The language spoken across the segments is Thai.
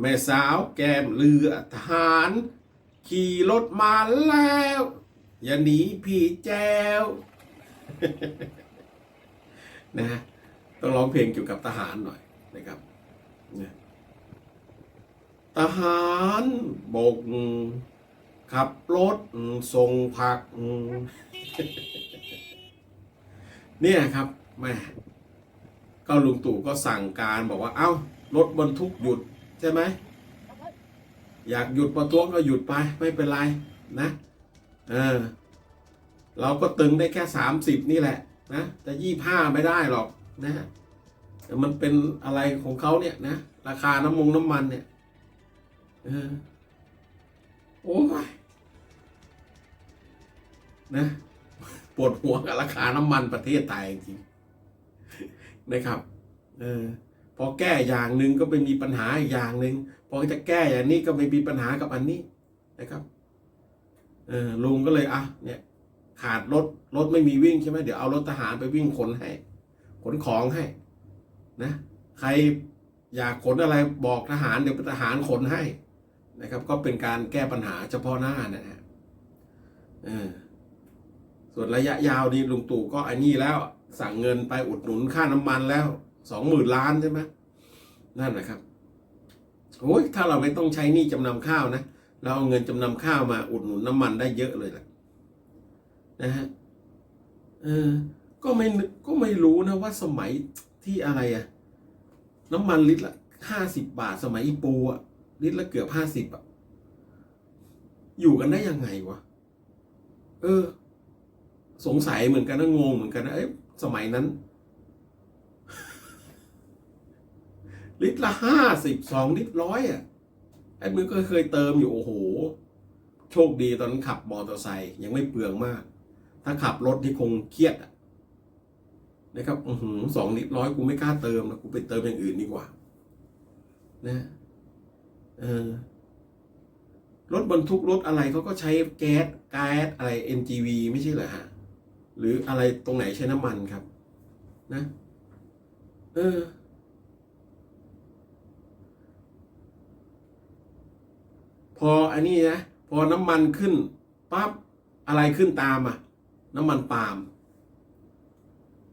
แม่สาวแก้มเรือทหาร ขี่รถมาแล้ว อย่าหนีพี่แจ้วนะฮะต้องร้องเพลงเกี่ยวกับทหารหน่อยนะครับนะทหารบก ขับรถส่งผัก เนี่ยครับแม่ก็ลุงตู่ก็สั่งการบอกว่า เอ้า รถบรรทุกหยุดใช่ไหมอยากหยุดประท้วงก็หยุดไปไม่เป็นไรนะเออเราก็ตึงได้แค่สามสิบนี่แหละนะแต่ยี่ห้าไม่ได้หรอกนะแต่มันเป็นอะไรของเขาเนี่ยนะ ราคาน้ำมงน้ำมันเนี่ยเออโอ้ยนะปวดหัวกับราคาน้ำมันประเทศไทยจริงนะครับ เออ พอแก้อย่างหนึ่งก็ไปมีปัญหาอีกอย่างหนึ่งพอจะแก้อย่างนี้ก็ไม่มีปัญหากับอันนี้นะครับเออลุงก็เลยอะเนี่ยขาดรถรถไม่มีวิ่งใช่ไหมเดี๋ยวเอารถทหารไปวิ่งขนให้ขนของให้นะใครอยากขนอะไรบอกทหารเดี๋ยวทหารขนให้นะครับ ก็เป็นการแก้ปัญหาเฉพาะหน้านะฮะเออส่วนระยะยาวนี่ลุงตู่ก็อ้นี่แล้วสั่งเงินไปอุดหนุนค่าน้ำมันแล้ว สองหมื่นล้านใช่ไหมนั่นนะครับโอ้ยถ้าเราไม่ต้องใช้หนี้จำนำข้าวนะเราเอาเงินจำนำข้าวมาอุดหนุนน้ำมันได้เยอะเลยแหละนะฮะเออก็ไม่ก็ไม่รู้นะว่าสมัยที่อะไรอะน้ำมันลิตรละห้าสิบบาทสมัยอีปูอะลิตรละเกือบห้าสิบอะอยู่กันได้ยังไงวะเออ สงสัยเหมือนกันนะงงเหมือนกันนะเอ้สมัยนั้น ลิตรละห้าสิบสองลิตรร้อยอะไอ้มือก็เคยเติมอยู่โอ้โห โชคดีตอนนั้นขับมอเตอร์ไซค์ยังไม่เปลืองมาก ถ้าขับรถที่คงเครียดอะนะครับอือหือสองลิตรร้อยกูไม่กล้าเติมนะกูไปเติมอย่างอื่นดีกว่า นะเออรถบรรทุกรถอะไรเขาก็ใช้แก๊สแก๊สอะไร NGV ไม่ใช่เหรอฮะหรืออะไรตรงไหนใช้น้ำมันครับ นะ เออ พออันนี้นะพอน้ำมันขึ้นปั๊บอะไรขึ้นตามอะ น้ำมันปาล์ม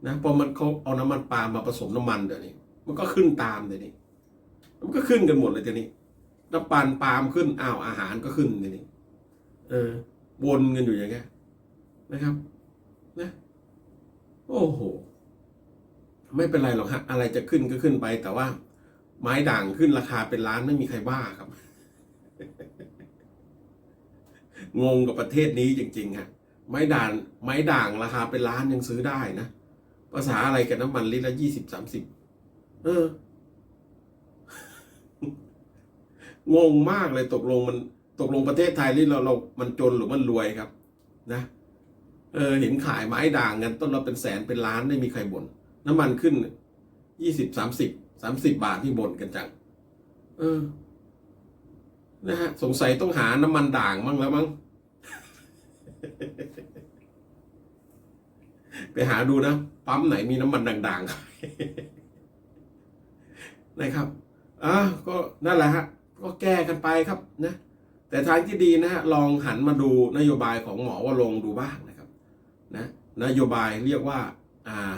นะพอมันเขาเอาน้ำมันปาล์มมาผสมน้ำมันเดี๋ยวนี้ มันก็ขึ้นตามเดี๋ยวนี้ มันก็ขึ้นกันหมดเลยเดี๋ยวนี้น้ำปันปาล์มขึ้นอ้าวอาหารก็ขึ้นเดี๋ยวนี้เออวนกันอยู่อย่างเงี้ยนะครับนะโอ้โห ไม่เป็นไรหรอกฮะ อะไรจะขึ้นก็ขึ้นไป แต่ว่า ไม้ด่างขึ้นราคาเป็นล้านไม่มีใครบ้าครับ งงกับประเทศนี้จริงๆฮะไม้ด่างไม้ด่างราคาเป็นล้านยังซื้อได้นะภาษาอะไรกับน้ำมันลิตรละยี่สิบสามสิบเออ งงมากเลยตกลงมัน ตกลงประเทศไทยนี่เราเรา มันจนหรือมันรวยครับ นะ เออ เห็นขายไม้ด่างกันต้นเราเป็นแสนเป็นล้านไม่มีใครบ่นน้ำมันขึ้นยี่สิบสามสิบสามสิบบาทที่บ่นกันจัง เออ นะฮะ สงสัยต้องหาน้ำมันด่างมั่งแล้วมั้ง ไปหาดูนะ ปั๊มไหนมีน้ำมันด่างๆนะครับอะก็นั่นแหละฮะ ก็แก้กันไปครับนะ แต่ทางที่ดีนะฮะ ลองหันมาดูนโยบายของหมอว่าลงดูบ้างนะครับ นะ นโยบายเรียกว่า อ่า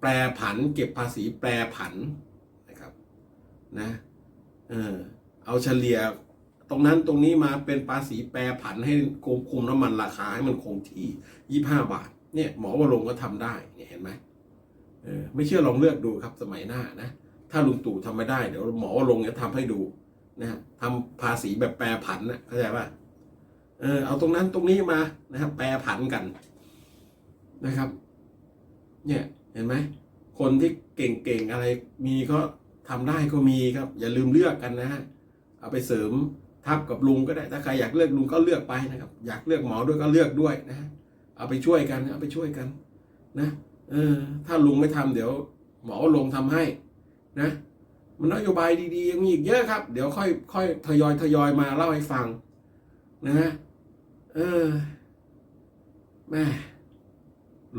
แปรผัน เก็บภาษีแปรผันนะครับ นะ เออเอาเฉลี่ย ตรงนั้นตรงนี้มาเป็นภาษีแปรผันให้ควบคุมน้ำมันราคาให้มันคงที่ยี่ห้าบาท เนี่ยหมอวรงก็ทำได้เนี่ยเห็นไหมเออไม่เชื่อลองเลือกดูครับสมัยหน้านะถ้าลุงตู่ทำไม่ได้เดี๋ยวหมอวรงจะทำให้ดูนะฮะทำภาษีแบบแปรผันนะเข้าใจป่ะเออเอาตรงนั้นตรงนี้มานะครับแปรผันกันนะครับ เนี่ยเห็นไหมคนที่เก่งๆอะไรมีก็ทำได้ก็มีครับ อย่าลืมเลือกกันนะฮะเอาไปเสริม ทับกับลุงก็ได้ ถ้าใครอยากเลือกลุงก็เลือกไปนะครับ อยากเลือกหมอด้วยก็เลือกด้วยนะ เอาไปช่วยกันเอาไปช่วยกัน นะเออถ้าลุงไม่ทำเดี๋ยวหมอลงทำให้ นะ มันนโยบายดีๆยังมีอีกเยอะครับ เดี๋ยวค่อยค่อยทยอยทยอยมาเล่าให้ฟัง นะฮะเออแม่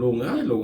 ลุงเอ้ยลุง